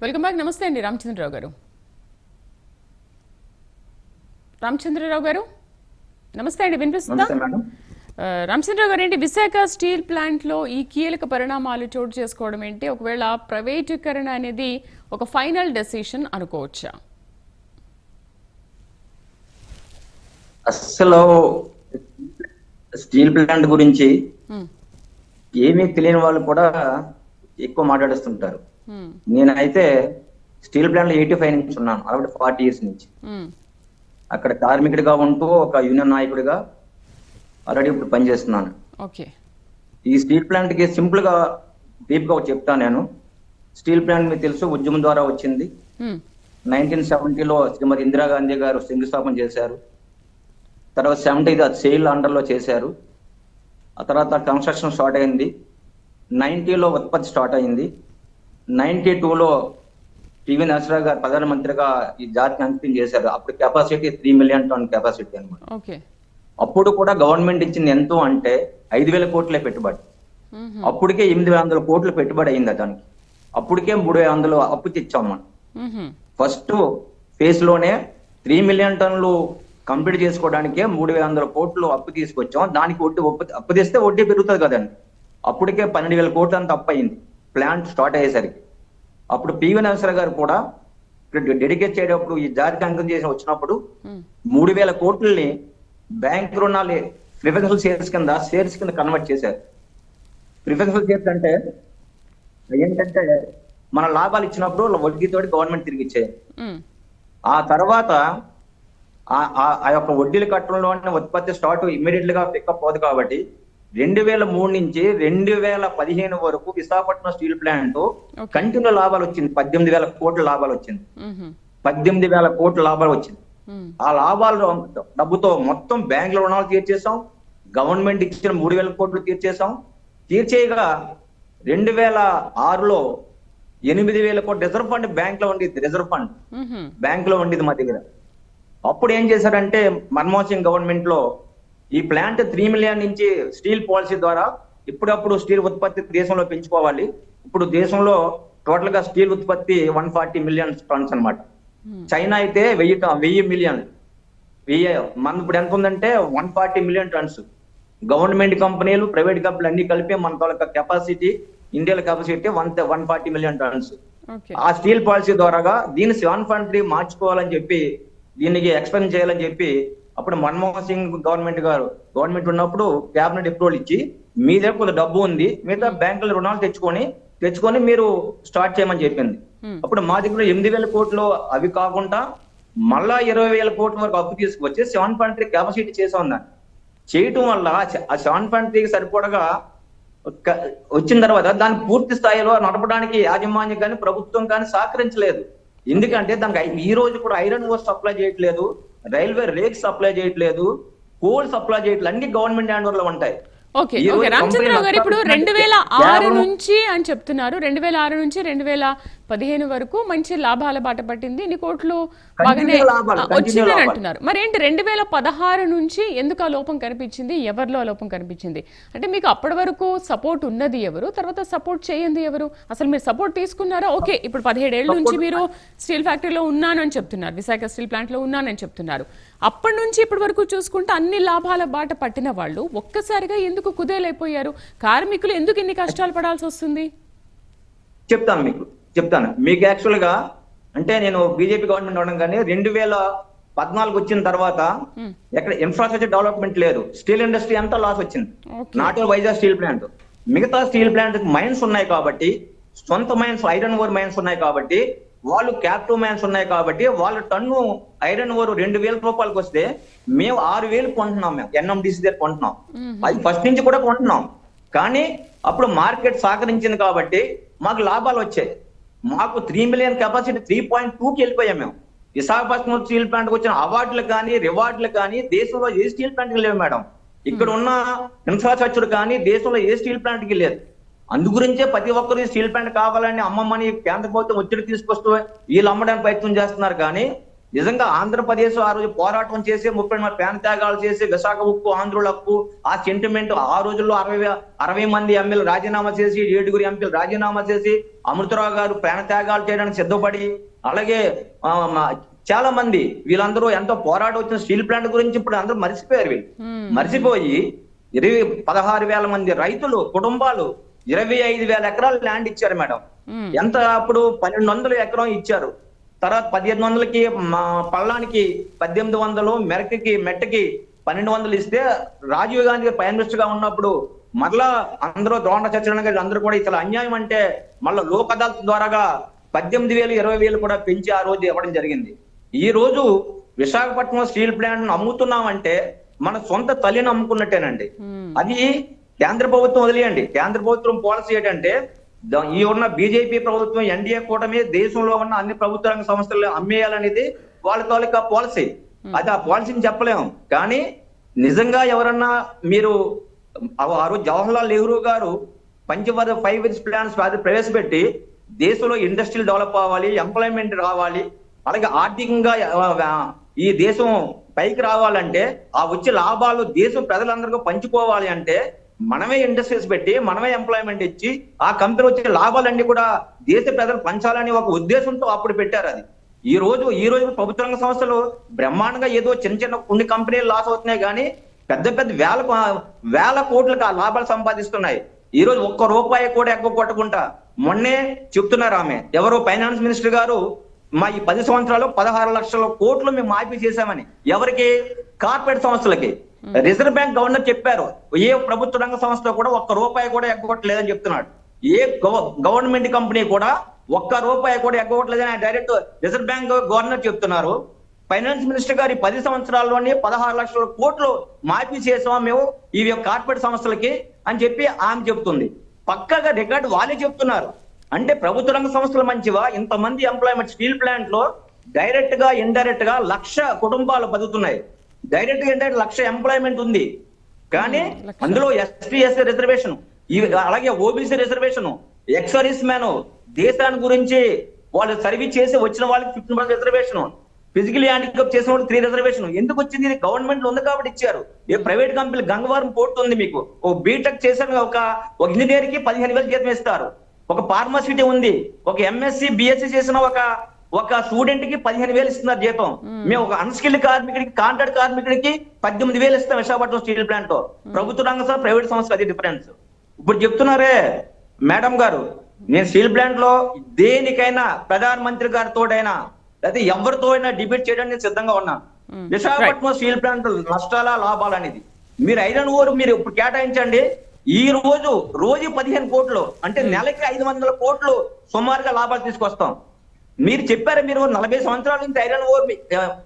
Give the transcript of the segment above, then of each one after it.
Welcome back. నమస్తే అండి రామచంద్రరావు గారు. రామచంద్రరావు గారు నమస్తే అండి వినిపిస్తుందా? రామచంద్రరావు గారు ఏంటి విశాఖ స్టీల్ ప్లాంట్లో ఈ కీలక పరిణామాలు చోటు చేసుకోవడం ఏంటి? ఒకవేళ ప్రైవేటీకరణ అనేది ఒక ఫైనల్ డెసిషన్ అనుకోవచ్చా? అస్సలు స్టీల్ ప్లాంట్ గురించి ఏమీ తెలియని వాళ్ళు కూడా ఎక్కువ మాట్లాడుతుంటారు హ్మ్, నేనైతే స్టీల్ ప్లాంట్లో ఎయిటీ ఫైవ్ నుంచి ఉన్నాను ఆల్రెడీ ఫార్టీ ఇయర్స్ నుంచి. అక్కడ కార్మికుడిగా ఉంటూ ఒక యూనియన్ నాయకుడిగా ఆల్రెడీ ఇప్పుడు పనిచేస్తున్నాను. ఓకే. ఈ స్టీల్ ప్లాంట్కి సింపుల్గా డీప్గా చెప్తాను నేను. స్టీల్ ప్లాంట్ మీకు తెలుసు ఉద్యమం ద్వారా వచ్చింది. నైన్టీన్ సెవెంటీలో శ్రీమతి ఇందిరాగాంధీ గారు శంకుస్థాపన చేశారు. తర్వాత సెవెంటీ సెయిల్ అండర్లో చేశారు. ఆ తర్వాత కన్స్ట్రక్షన్ స్టార్ట్ అయింది. నైన్టీలో ఉత్పత్తి స్టార్ట్ అయింది. నైన్టీ టూలో పివి నరసరావు గారు ప్రధానమంత్రిగా ఈ జాతికి అంకితం చేశారు. అప్పుడు capacity three million ton capacity అన్నమాట. ఓకే. అప్పుడు కూడా గవర్నమెంట్ ఇచ్చింది ఎంతో అంటే ఐదు వేల కోట్లే పెట్టుబడి. అప్పటికే ఎనిమిది వందల కోట్లు పెట్టుబడి అయింది దానికి. అప్పటికే మూడు వందలు అప్పు తెచ్చాం మనం. ఫస్ట్ ఫేజ్లోనే త్రీ మిలియన్ టన్నులు కంప్లీట్ చేసుకోవడానికే మూడు వేల వందల కోట్లు అప్పు తీసుకొచ్చాం. దానికి వడ్డీ అప్పు అప్పు తెస్తే వడ్డీ పెరుగుతుంది కదండి. అప్పటికే పన్నెండు వేల కోట్లు అంత అప్పు అయింది. ప్లాంట్ స్టార్ట్ అయ్యేసరికి. అప్పుడు పివి నరసరావు గారు కూడా డెడికేట్ చేయడప్పుడు ఈ జాతికి అంకితం చేసి వచ్చినప్పుడు మూడు వేల కోట్లని బ్యాంక్ రుణాలు ప్రిఫరెన్షియల్ షేర్స్ కింద షేర్స్ కింద కన్వర్ట్ చేశారు. ప్రిఫరెన్షియల్ షేర్స్ అంటే ఏంటంటే మన లాభాలు ఇచ్చినప్పుడు వడ్డీతోటి గవర్నమెంట్ తిరిగి ఇచ్చేది. ఆ తర్వాత ఆ- యొక్క వడ్డీలు కట్టడంలోనే ఉత్పత్తి స్టార్ట్ ఇమ్మీడియట్గా పికప్ అవుతుంది కాబట్టి రెండు వేల మూడు నుంచి రెండు వేల పదిహేను వరకు విశాఖపట్నం స్టీల్ ప్లాంట్ కంటిన్యూ లాభాలు వచ్చింది. పద్దెనిమిది వేల కోట్ల లాభాలు వచ్చింది. పద్దెనిమిది వేల కోట్ల లాభాలు వచ్చింది. ఆ లాభాలు డబ్బుతో మొత్తం బ్యాంకుల రుణాలు తీర్చేసాం గవర్నమెంట్ ఇచ్చిన మూడు వేల కోట్లు తీర్చేసాం తీర్చేయగా రెండు వేల ఆరులో ఎనిమిది వేల కోట్ల రిజర్వ్ ఫండ్ బ్యాంక్లో ఉండేది రిజర్వ్ ఫండ్. బ్యాంక్లో ఉండేది మా దగ్గర. అప్పుడు ఏం చేశారంటే మన్మోహన్ సింగ్ గవర్నమెంట్లో ఈ ప్లాంట్ త్రీ మిలియన్ నుంచి స్టీల్ పాలసీ ద్వారా ఇప్పుడప్పుడు స్టీల్ ఉత్పత్తి దేశంలో పెంచుకోవాలి. ఇప్పుడు దేశంలో టోటల్గా స్టీల్ ఉత్పత్తి వన్ ఫార్టీ మిలియన్ టన్స్ అన్నమాట. హ్మ్, చైనా అయితే వెయ్యి వెయ్యి మిలియన్. వెయ్యి మన ఇప్పుడు ఎంత ఉందంటే one forty million tons. Government కంపెనీలు ప్రైవేట్ కంపెనీలు అన్ని కలిపి మన తాలూకా కెపాసిటీ ఇండియాలో capacity one one forty million tons. ఆ స్టీల్ పాలసీ ద్వారాగా దీన్ని సెవెన్ పాయింట్ త్రీ మార్చుకోవాలని చెప్పి దీనికి ఎక్స్పెండ్ చేయాలని చెప్పి అప్పుడు మన్మోహన్ సింగ్ గవర్నమెంట్ గారు గవర్నమెంట్ ఉన్నప్పుడు క్యాబినెట్ అప్రూవల్ ఇచ్చి మీ దగ్గర కొంత డబ్బు ఉంది మిగతా బ్యాంకుల రుణాలు తెచ్చుకొని తెచ్చుకొని మీరు స్టార్ట్ చేయమని చెప్పింది. అప్పుడు మా దగ్గర ఎనిమిది వేల కోట్లు అవి కాకుండా మళ్ళా ఇరవై వేల కోట్ల వరకు అప్పు తీసుకొచ్చి సెవెన్ పాయింట్ త్రీ కెపాసిటీ చేసాం దాన్ని. చేయటం వల్ల ఆ సెవెన్ పాయింట్ త్రీకి సరిపడగా వచ్చిన తర్వాత దాన్ని పూర్తి స్థాయిలో నడపడానికి యాజమాన్యం కానీ ప్రభుత్వం కానీ సహకరించలేదు. ఎందుకంటే దానికి ఈ రోజు కూడా ఐరన్ ఓర్ సప్లై చేయట్లేదు. రైల్వే రేక్ సప్లై చేయట్లేదు కోల్ సప్లై చేయట్లేదు అన్ని గవర్నమెంట్ హ్యాండ్లో ఉంటాయి. ఓకే ఓకే రామచంద్రరావు గారు ఇప్పుడు రెండు వేల ఆరు నుంచి అని చెప్తున్నారు రెండు వేల ఆరు నుంచి రెండు వేల పదిహేను వరకు మంచి లాభాల బాట పట్టింది. ఇన్ని కోట్లు బాగానే వచ్చిందని. అంటున్నారు. మరేంటి రెండు వేల పదహారు నుంచి ఎందుకు ఆ లోపం కనిపించింది? ఎవరిలో ఆ లోపం కనిపించింది? అంటే మీకు అప్పటి వరకు సపోర్ట్ ఉన్నది ఎవరు? తర్వాత సపోర్ట్ చేయండి ఎవరు? అసలు మీరు సపోర్ట్ తీసుకున్నారా? ఓకే ఇప్పుడు పదిహేడేళ్ళ నుంచి మీరు స్టీల్ ఫ్యాక్టరీలో ఉన్నాను అని చెప్తున్నారు. విశాఖ స్టీల్ ప్లాంట్లో ఉన్నానని చెప్తున్నారు. అప్పటి నుంచి ఇప్పటి వరకు చూసుకుంటే అన్ని లాభాల బాట పట్టిన వాళ్ళు ఒక్కసారిగా ఎందుకు కుదేలైపోయారు? కార్మికులు ఎందుకు ఇన్ని కష్టాలు పడాల్సి వస్తుంది? చెప్తాను మీకు. చెప్తాను. మీకు యాక్చువల్గా అంటే నేను బీజేపీ గవర్నమెంట్ ఉండడం కానీ రెండు వేల పద్నాలుగు వచ్చిన తర్వాత. ఎక్కడ ఇన్ఫ్రాస్ట్రక్చర్ డెవలప్మెంట్ లేదు. స్టీల్ ఇండస్ట్రీ అంతా లాస్ వచ్చింది. నాట్ వైజాగ్ స్టీల్ ప్లాంట్ మిగతా స్టీల్ ప్లాంట్ మైన్స్ ఉన్నాయి కాబట్టి సొంత మైన్స్ ఐరన్ ఓర్ మైన్స్ ఉన్నాయి కాబట్టి వాళ్ళు క్యాప్టివ్ మైన్స్ ఉన్నాయి కాబట్టి వాళ్ళ టన్ను ఐరన్ ఓర్ రెండు వేల రూపాయలకు వస్తే మేము ఆరు వేలు కొంటున్నాం మేము. ఎన్ఎండిసి దగ్గర కొంటున్నాం. అది ఫస్ట్ నుంచి కూడా కొంటున్నాం. కానీ అప్పుడు మార్కెట్ సహకరించింది కాబట్టి మాకు లాభాలు వచ్చాయి. మాకు three million capacity three point టూకి వెళ్ళిపోయాం మేము. విశాఖపట్నం స్టీల్ ప్లాంట్కి వచ్చిన అవార్డులు కానీ రివార్డులు కానీ దేశంలో ఏ స్టీల్ ప్లాంట్కి లేవు మేడం. ఇక్కడ ఉన్న ఇన్ఫ్రాస్ట్రక్చర్ కానీ దేశంలో ఏ స్టీల్ ప్లాంట్కి లేదు. అందు గురించే ప్రతి ఒక్కరు స్టీల్ ప్లాంట్ కావాలని అమ్మమ్మని కేంద్ర ప్రభుత్వం ఒత్తిడి తీసుకొస్తూ వీళ్ళు అమ్మడానికి ప్రయత్నం చేస్తున్నారు కానీ నిజంగా ఆంధ్రప్రదేశ్ ఆ రోజు పోరాటం చేసి ముప్పై మంది ప్రాణ త్యాగాలు చేసి విశాఖ ఉక్కు ఆంధ్రుల హక్కు ఆ సెంటిమెంట్ ఆ రోజుల్లో అరవై అరవై మంది ఎమ్మెల్యే రాజీనామా చేసి ఏడుగురు ఎంపీలు రాజీనామా చేసి అమృతరావు గారు ప్రాణ త్యాగాలు చేయడానికి సిద్ధపడి అలాగే చాలా మంది వీళ్ళందరూ ఎంతో పోరాటం వచ్చిన స్టీల్ ప్లాంట్ గురించి ఇప్పుడు అందరూ మర్చిపోయారు వీళ్ళు. మర్చిపోయి ఇరవై పదహారు వేల మంది రైతులు కుటుంబాలు ఇరవై ఐదు వేల ఎకరాలు ల్యాండ్ ఇచ్చారు మేడం. ఎంత అప్పుడు పన్నెండు వందలు ఎకరం ఇచ్చారు తర్వాత పదిహేను వందలకి మా పల్లానికి పద్దెనిమిది వందలు మెరకకి మెట్టకి పన్నెండు వందలు ఇస్తే రాజీవ్ గాంధీ ప్రైమ్ మినిస్టర్గా ఉన్నప్పుడు మరలా అందరూ ద్రోణ గారు అందరూ కూడా ఇట్లా అన్యాయం అంటే మళ్ళీ లోక్ అదాలత్ ద్వారాగా పద్దెనిమిది వేలు ఇరవై వేలు కూడా పెంచి ఆ రోజు ఇవ్వడం జరిగింది. ఈ రోజు విశాఖపట్నం స్టీల్ ప్లాంట్ అమ్ముతున్నామంటే మన సొంత తల్లిని అమ్ముకున్నట్టేనండి. మ్మ్. అది కేంద్ర ప్రభుత్వం వదిలేయండి. కేంద్ర ప్రభుత్వం పాలసీ ఏంటంటే ఈ ఉన్న బీజేపీ ప్రభుత్వం ఎన్డీఏ కూటమి దేశంలో ఉన్న అన్ని ప్రభుత్వ రంగ సంస్థలు అమ్మేయాలనేది వాళ్ళ తాలూకా పాలసీ. అది ఆ పాలసీని చెప్పలేము కానీ నిజంగా ఎవరన్నా మీరు ఆ రోజు జవహర్లాల్ నెహ్రూ గారు పంచవర ఫైవ్ ఇయర్స్ ప్లాన్స్ అది ప్రవేశపెట్టి దేశంలో ఇండస్ట్రియల్ డెవలప్ అవ్వాలి ఎంప్లాయ్మెంట్ రావాలి అలాగే ఆర్థికంగా ఈ దేశం పైకి రావాలంటే ఆ వచ్చే లాభాలు దేశం ప్రజలందరికీ పంచుకోవాలి అంటే మనమే ఇండస్ట్రీస్ పెట్టి మనమే ఎంప్లాయ్మెంట్ ఇచ్చి ఆ కంపెనీ వచ్చే లాభాలన్నీ కూడా దేశ ప్రజలు పంచాలని ఒక ఉద్దేశంతో అప్పుడు పెట్టారు అది. ఈ రోజు ఈ రోజు ప్రభుత్వ రంగ సంస్థలు బ్రహ్మాండంగా ఏదో చిన్న చిన్న కొన్ని కంపెనీలు లాస్ అవుతున్నాయి కానీ పెద్ద పెద్ద వేల వేల కోట్లకు ఆ లాభాలు సంపాదిస్తున్నాయి. ఈ రోజు ఒక్క రూపాయి కూడా ఎక్కువ కొట్టకుండా మొన్నే చెప్తున్నారు ఆమె. ఎవరో ఫైనాన్స్ మినిస్టర్ గారు మా ఈ పది సంవత్సరాలు పదహారు లక్షల కోట్లు మేము మాఫీ చేశామని. ఎవరికి? కార్పొరేట్ సంస్థలకి. రిజర్వ్ బ్యాంక్ గవర్నర్ చెప్పారు ఏ ప్రభుత్వ రంగ సంస్థ కూడా ఒక్క రూపాయి కూడా ఎగ్గొట్టలేదని చెప్తున్నాడు. ఏ గవర్నమెంట్ కంపెనీ కూడా ఒక్క రూపాయి కూడా ఎగ్గొట్టలేదని ఆయన డైరెక్ట్ రిజర్వ్ బ్యాంక్ గవర్నర్ చెప్తున్నారు. ఫైనాన్స్ మినిస్టర్ గారి పది సంవత్సరాల్లోనే పదహారు లక్షల కోట్లు మాఫీ చేసాం మేము ఇవి కార్పొరేట్ సంస్థలకి అని చెప్పి ఆమె చెప్తుంది పక్కగా రికార్డు వాళ్ళే చెప్తున్నారు. అంటే ప్రభుత్వ రంగ సంస్థలు మంచివా? ఇంతమంది ఎంప్లాయ్మెంట్ స్టీల్ ప్లాంట్లో డైరెక్ట్గా ఇండైరెక్ట్గా లక్ష కుటుంబాలు బతుకుతున్నాయి. డైరెక్ట్గా ఇండైరెక్ట్ లక్ష ఎంప్లాయ్మెంట్ ఉంది. కానీ. అందులో ఎస్టీ ఎస్సీ రిజర్వేషన్ అలాగే OBC reservation ex service man దేశాన్ని గురించి వాళ్ళు సర్వీస్ చేసి వచ్చిన వాళ్ళకి fifteen percent reservation physically handicap చేసిన వాళ్ళకి త్రీ రిజర్వేషన్. ఎందుకు వచ్చింది? ఇది గవర్నమెంట్లో ఉంది కాబట్టి ఇచ్చారు. ఏ ప్రైవేట్ కంపెనీ గంగవరం పోర్ట్ ఉంది మీకు. ఒక బీటెక్ చేసిన ఒక ఒక ఇంజనీర్కి పదిహేను వేలు జీతం ఇస్తారు. ఒక ఫార్మసిటీ ఉంది. ఒక ఎంఎస్సి బిఎస్సి చేసిన ఒక ఒక స్టూడెంట్కి పదిహేను వేలు ఇస్తున్నారు జీతం. మేము. ఒక అన్స్కిల్డ్ కార్మికుడికి కాంట్రాక్ట్ కార్మికుడికి పద్దెనిమిది వేలు ఇస్తాం విశాఖపట్నం స్టీల్ ప్లాంట్ ప్రభుత్వ రంగ సంస్థ ప్రైవేట్ సంస్థ అది డిఫరెన్స్ ఇప్పుడు చెప్తున్నారే మేడం గారు నేను స్టీల్ ప్లాంట్లో దేనికైనా ప్రధాన మంత్రి గారితోటైనా లేకపోతే ఎవరితో అయినా డిబేట్ చేయడానికి నేను సిద్ధంగా ఉన్నాను. విశాఖపట్నం స్టీల్ ప్లాంట్ నష్టాలా లాభాలు అనేది. మీరు ఐరన్ ఓర్ మీరు ఇప్పుడు కేటాయించండి. ఈ రోజు రోజు పదిహేను కోట్లు అంటే నెలకి ఐదు వందల కోట్లు సుమారుగా లాభాలు తీసుకొస్తాం. మీరు చెప్పారు మీరు నలభై సంవత్సరాల నుంచి ఐరన్ ఓర్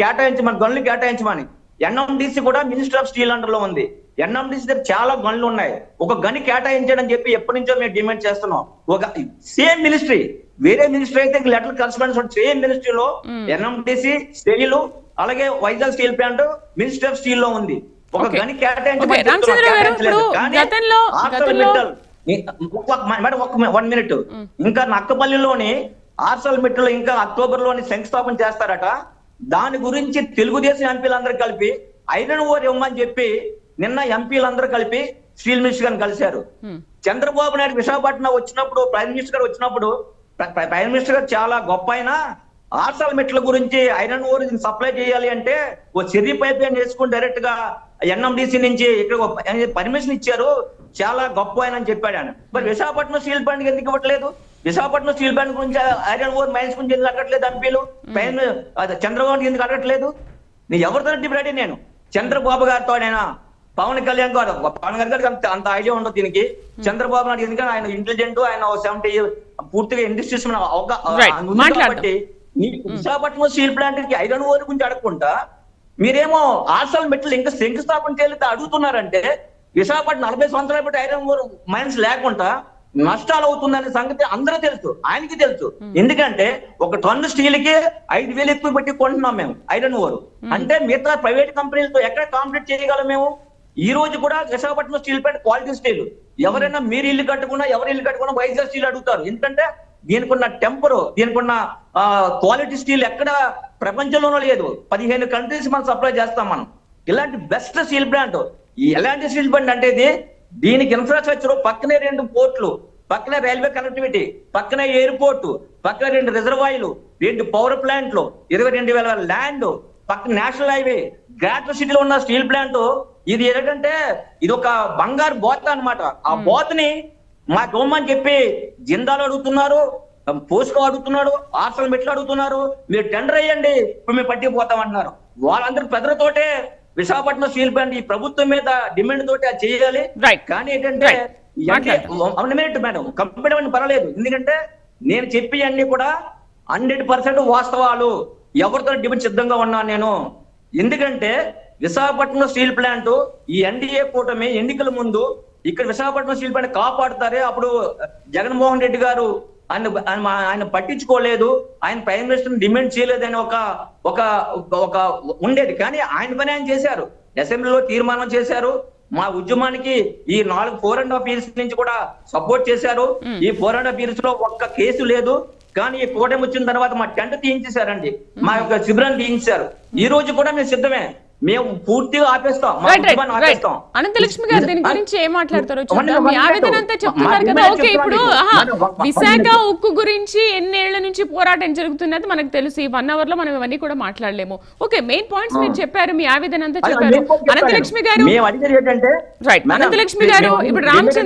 కేటాయించమని గనులు కేటాయించమని. ఎన్ఎండిసి కూడా మినిస్టర్ ఆఫ్ స్టీల్ అండర్లో ఉంది. ఎన్ఎండిసి దగ్గర చాలా గనులు ఉన్నాయి. ఒక గని కేటాయించండి అని చెప్పి ఎప్పటి నుంచో మేము డిమాండ్ చేస్తున్నాం. ఒక సేమ్ మినిస్ట్రీ వేరే మినిస్ట్రీ అయితే లెటర్ కరస్పాండెన్స్ సేమ్ మినిస్ట్రీలో ఎన్ఎండిసి స్టీల్ అలాగే Vizag steel plant minister of స్టీల్లో ఉంది. ఒక. గని మేడం ఒక వన్ మినిట్. ఇంకా నక్కపల్లిలోని ఆర్సల్ మిట్టలు ఇంకా అక్టోబర్లోని శంకుస్థాపన చేస్తారట. దాని గురించి తెలుగుదేశం ఎంపీలందరూ కలిపి ఐరన్ ఓర్ ఇవ్వమని చెప్పి నిన్న ఎంపీలందరూ కలిపి స్టీల్ మినిస్టర్ గారిని కలిశారు. చంద్రబాబు నాయుడు విశాఖపట్నం వచ్చినప్పుడు ప్రైమ్ మినిస్టర్ గారు వచ్చినప్పుడు ప్ర- ప్ర- ప్రైమ్ మినిస్టర్ గారు చాలా గొప్ప అయినా ఆర్సల్ మెట్ల గురించి ఐరన్ ఓర్ సప్లై చేయాలి అంటే ఓ చెర్రీ పైప్ లైన్ వేసుకుని డైరెక్ట్గా ఎన్ఎండిసి నుంచి ఇక్కడ పర్మిషన్ ఇచ్చారు. చాలా గొప్ప ఆయన అని చెప్పాడు ఆయన. మరి విశాఖపట్నం స్టీల్ ప్లాంట్ ఎందుకు ఇవ్వట్లేదు? విశాఖపట్నం స్టీల్ ప్లాంట్ గురించి ఐరన్ ఓర్ మైన్స్ గురించి ఎందుకు అడగట్లేదు ఎంపీలు? అది చంద్రబాబు ఎందుకు అడగట్లేదు? నీ ఎవరితో డిబేట్ నేను? చంద్రబాబు గారితో అయినా పవన్ కళ్యాణ్ గారు పవన్ కళ్యాణ్ గారికి అంత అంత ఐడియా ఉండదు దీనికి. చంద్రబాబు నాయుడు ఎందుకంటే ఆయన ఇంటెలిజెంట్ ఆయన సెవెంటీ పూర్తిగా ఇండస్ట్రీస్. కాబట్టి నీ విశాఖపట్నం స్టీల్ ప్లాంట్కి ఐరన్ ఓర్ గురించి అడగకుండా మీరేమో ఆర్సల్ మెట్లు ఇంకా శంకుస్థాపన చేయలేదు అడుగుతున్నారంటే విశాఖపట్నం నలభై సంవత్సరాలు బట్టి ఐరన్ ఓర్ మైన్స్ లేకుండా నష్టాలు అవుతుందనే సంగతి అందరూ తెలుసు ఆయనకి తెలుసు. ఎందుకంటే ఒక టన్ను స్టీల్కి ఐదు వేలు ఎక్కువ పెట్టి కొంటున్నాం మేము ఐరన్ ఓర్. అంటే మిగతా ప్రైవేట్ కంపెనీలతో ఎక్కడ కాంపిటీట్ చేయగలం మేము? ఈ రోజు కూడా Visakhapatnam steel plant quality steel. ఎవరైనా మీరు ఇల్లు కట్టుకున్నా ఎవరు ఇల్లు కట్టుకున్నా వైజాగ్ స్టీల్ అడుగుతారు. ఎందుకంటే దీనికి ఉన్న టెంపర్ దీనికి ఉన్న క్వాలిటీ స్టీల్ ఎక్కడ ప్రపంచంలోనూ లేదు. పదిహేను కంట్రీస్ మనం సప్లై చేస్తాం మనం. ఇలాంటి బెస్ట్ స్టీల్ ప్లాంట్ ఎలాంటి స్టీల్ ప్లాంట్ అంటే ఇది? దీనికి ఇన్ఫ్రాస్ట్రక్చర్ పక్కనే రెండు పోర్ట్లు పక్కనే రైల్వే కనెక్టివిటీ పక్కనే ఎయిర్పోర్ట్ పక్కన రెండు రిజర్వాయర్లు రెండు పవర్ ప్లాంట్లు ఇరవై రెండు వేల ల్యాండ్ పక్కన నేషనల్ హైవే గ్రేటర్ సిటీలో ఉన్న స్టీల్ ప్లాంట్ ఇది ఏంటంటే ఇది ఒక బంగారు బోత అన్నమాట. ఆ బోతని మా గవర్నమెంట్ చెప్పి జిందాలు అడుగుతున్నారు పోస్కో అడుగుతున్నాడు ఆర్సల్ మెట్లు అడుగుతున్నారు మీరు టెండర్ అయ్యండి ఇప్పుడు మేము పట్టిపోతాం అంటున్నారు వాళ్ళందరూ పెద్దలతోటే విశాఖపట్నం స్టీల్ ప్లాంట్ ఈ ప్రభుత్వం మీద డిమాండ్ తోటి అది చేయాలి. కానీ ఏంటంటే మినిట్ మేడం అవ్వండి పర్వాలేదు. ఎందుకంటే నేను చెప్పి అన్ని కూడా హండ్రెడ్ పర్సెంట్ వాస్తవాలు. ఎవరితో డిమాండ్ సిద్ధంగా ఉన్నాను నేను? ఎందుకంటే విశాఖపట్నం స్టీల్ ప్లాంట్ ఈ ఎన్డీఏ కూటమి ఎన్నికల ముందు ఇక్కడ విశాఖపట్నం స్టీల్ ప్లాంట్ కాపాడుతారే అప్పుడు జగన్మోహన్ రెడ్డి గారు. ఆయన ఆయన పట్టించుకోలేదు. ఆయన ప్రైమ్ మినిస్టర్ డిమాండ్ చేయలేదని ఒక ఒక ఒక ఉండేది. కానీ ఆయన పని ఆయన చేశారు. అసెంబ్లీలో తీర్మానం చేశారు. మా ఉద్యమానికి ఈ నాలుగు ఫోర్ అండ్ హాఫ్ ఇయర్స్ నుంచి కూడా సపోర్ట్ చేశారు. ఈ ఫోర్ అండ్ హాఫ్ ఇయర్స్లో ఒక్క కేసు లేదు. కానీ ఈ కూటమి వచ్చిన తర్వాత మా టెంట్ తీయించేశారండి. మా యొక్క శిబిరాన్ని తీయించారు. ఈ రోజు కూడా మేము సిద్ధమే. మేము పూర్తిగా ఆపేస్తాం. అనంతలక్ష్మి గారు దీని గురించి ఏం మాట్లాడతారో? ఆవేదన. అంతా చెప్తున్నారు కదా. ఓకే ఇప్పుడు విశాఖ. ఉక్కు గురించి ఎన్నేళ్ళ నుంచి పోరాటం జరుగుతున్నది మనకు తెలుసు. ఈ వన్ అవర్లో మనం ఇవన్నీ కూడా మాట్లాడలేము. ఓకే మెయిన్ పాయింట్స్ మీరు చెప్పారు మీ ఆవేదన అంతా చెప్పారు. అనంతలక్ష్మి గారు అనంతలక్ష్మి గారు ఇప్పుడు రామచంద్ర